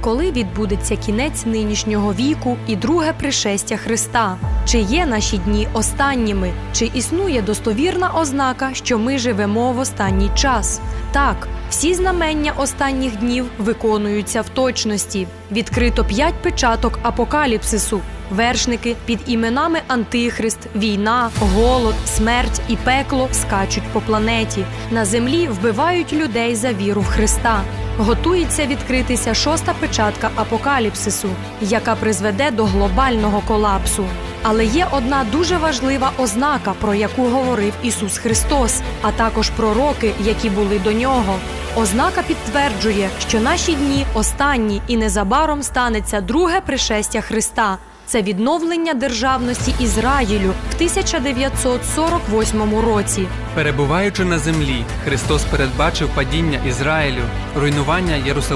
коли відбудеться кінець нинішнього віку і друге пришестя Христа? Чи є наші дні останніми? Чи існує достовірна ознака, що ми живемо в останній час? Так, всі знамення останніх днів виконуються в точності. Відкрито п'ять печаток апокаліпсису. Вершники під іменами Антихрист, війна, голод, смерть і пекло скачуть по планеті. На землі вбивають людей за віру в Христа. Готується відкритися шоста печатка апокаліпсису, яка призведе до глобального колапсу. Але є одна дуже важлива ознака, про яку говорив Ісус Христос, а також пророки, які були до нього. Ознака підтверджує, що наші дні останні і незабаром станеться друге пришестя Христа. Це відновлення державності Ізраїлю в 1948 році. Перебуваючи на землі, Христос передбачив падіння Ізраїлю, руйнування Єрусалиму.